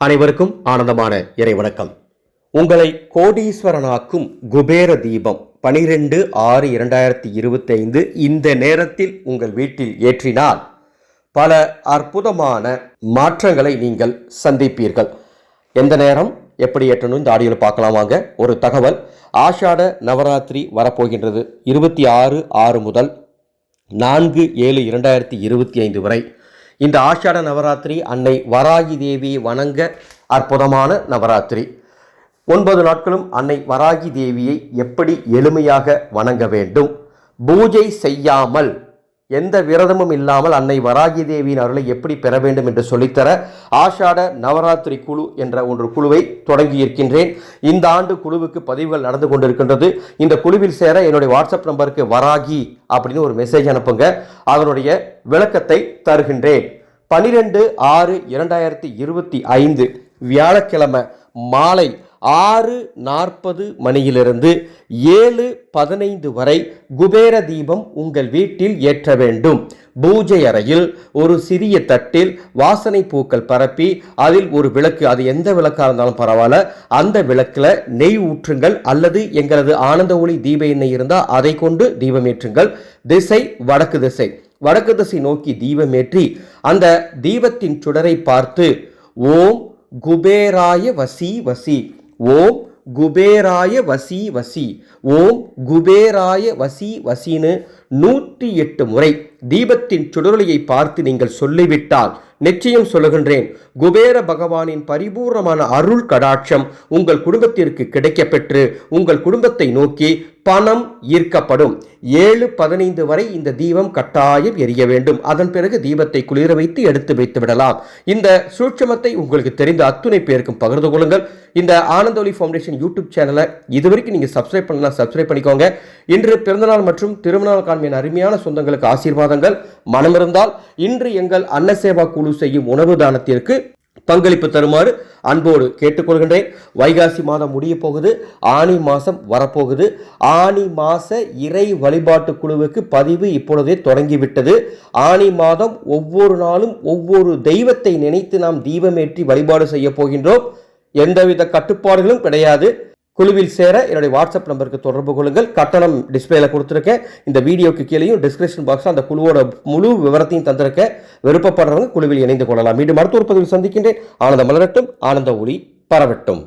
அனைவருக்கும் ஆனந்தமான இறை வணக்கம். உங்களை கோடீஸ்வரனாக்கும் குபேர தீபம் பனிரெண்டு ஆறு இரண்டாயிரத்தி இருபத்தைந்து இந்த நேரத்தில் உங்கள் வீட்டில் ஏற்றினால் பல அற்புதமான மாற்றங்களை நீங்கள் சந்திப்பீர்கள். எந்த நேரம் எப்படி ஏற்றணும் இந்த ஆடியோவில் பார்க்கலாம் வாங்க. ஒரு தகவல் ஆஷாட நவராத்திரி வரப்போகின்றது இருபத்தி ஆறு ஆறு முதல் நான்கு ஏழு இரண்டாயிரத்தி இருபத்தி ஐந்து வரை. இந்த ஆஷாட நவராத்திரி அன்னை வராகி தேவியை வணங்க அற்புதமான நவராத்திரி. ஒன்பது நாட்களும் அன்னை வராகி தேவியை எப்படி எளிமையாக வணங்க வேண்டும்? பூஜை செய்யாமல் எந்த விரதமும் இல்லாமல் அன்னை வராகி தேவியின் அருளை எப்படி பெற வேண்டும் என்று சொல்லித்தர ஆஷாட நவராத்திரி குழு என்ற ஒன்று குழுவை தொடங்கியிருக்கின்றேன். இந்த ஆண்டு குழுவுக்கு பதிவுகள் நடந்து கொண்டிருக்கின்றது. இந்த குழுவில் சேர என்னுடைய வாட்ஸ்அப் நம்பருக்கு வராகி அப்படின்னு ஒரு மெசேஜ் அனுப்புங்க. அதனுடைய விளக்கத்தை தருகின்றேன். பனிரெண்டு ஆறு இரண்டாயிரத்தி இருபத்தி ஐந்து வியாழக்கிழமை மாலை ஆறு நாற்பது மணியிலிருந்து ஏழு பதினைந்து வரை குபேர தீபம் உங்கள் வீட்டில் ஏற்ற வேண்டும். பூஜை அறையில் ஒரு சிறிய தட்டில் வாசனை பூக்கள் பரப்பி அதில் ஒரு விளக்கு அது எந்த விளக்காக இருந்தாலும் பரவாயில்ல அந்த விளக்கில் நெய் ஊற்றுங்கள் அல்லது எங்களது ஆனந்த ஒளி தீப எண்ணெய் இருந்தால் அதை கொண்டு தீபம் ஏற்றுங்கள். திசை வடக்கு திசை. வடக்கு திசை நோக்கி தீபமேற்றி அந்த தீபத்தின் சுடரை பார்த்து ஓம் குபேராய வசி வசி. ஓம் குபேராய வசி வசி. ஓம் குபேராய வசி வசின்னு நூற்றி எட்டு முறை. தீபத்தின் சுடரொலியை பார்த்து நீங்கள் சொல்லிவிட்டால் நிச்சயம் சொல்லுகின்றேன் குபேர பகவானின் பரிபூர்ணமான அருள் கடாட்சம் உங்கள் குடும்பத்திற்கு கிடைக்கப்பெற்று உங்கள் குடும்பத்தை நோக்கி பணம் ஈர்க்கப்படும். ஏழு பதினைந்து வரை இந்த தீபம் கட்டாயம் எரிய வேண்டும். அதன் பிறகு தீபத்தை குளிர வைத்து எடுத்து வைத்து விடலாம். இந்த சூட்சமத்தை உங்களுக்கு தெரிந்த அத்துணை பேருக்கும் பகிர்ந்து கொள்ளுங்கள். இந்த ஆனந்தோலி ஃபவுண்டேஷன் யூடியூப் சேனலை இதுவரைக்கும் நீங்கள் சப்ஸ்கிரைப் பண்ணலாம் சப்ஸ்கிரைப் பண்ணிக்கோங்க. இன்று பிறந்தநாள் மற்றும் திருமணநாள் காண்பின் அருமையான சொந்தங்களுக்கு ஆசீர்வாதம் ஆசீர்வாதங்கள் மனமிருந்தால் இன்று எங்கள் அன்னசேவா குழு செய்யும் உணவு தானத்திற்கு பங்களிப்பு தருமாறு அன்போடு கேட்டுக்கொள்கின்றேன். வைகாசி மாதம் முடிய போகுது. ஆனி மாதம் வரப்போகுது. ஆனி மாத இறை வழிபாட்டு குழுவுக்கு பதிவு இப்பொழுதே தொடங்கிவிட்டது. ஆனி மாதம் ஒவ்வொரு நாளும் ஒவ்வொரு தெய்வத்தை நினைத்து நாம் தீபமேற்றி வழிபாடு செய்ய போகின்றோம். எந்தவித கட்டுப்பாடுகளும் கிடையாது. குழுவில் சேர என்னுடைய வாட்ஸ்அப் நம்பருக்கு தொடர்பு கொள்ளுங்கள். கட்டணம் டிஸ்பிளேல கொடுத்துருக்கேன். இந்த வீடியோக்கு கீழேயும் டிஸ்கிரிப்ஷன் பாக்ஸில் அந்த குழுவோட முழு விவரத்தையும் தந்திருக்கேன் விருப்பப்படுறவங்க குழுவில் இணைந்து கொள்ளலாம். மீண்டும் மருத்துவ பதிவில் சந்திக்கின்றேன். ஆனந்த மலரட்டும். ஆனந்த ஒளி பரவட்டும்.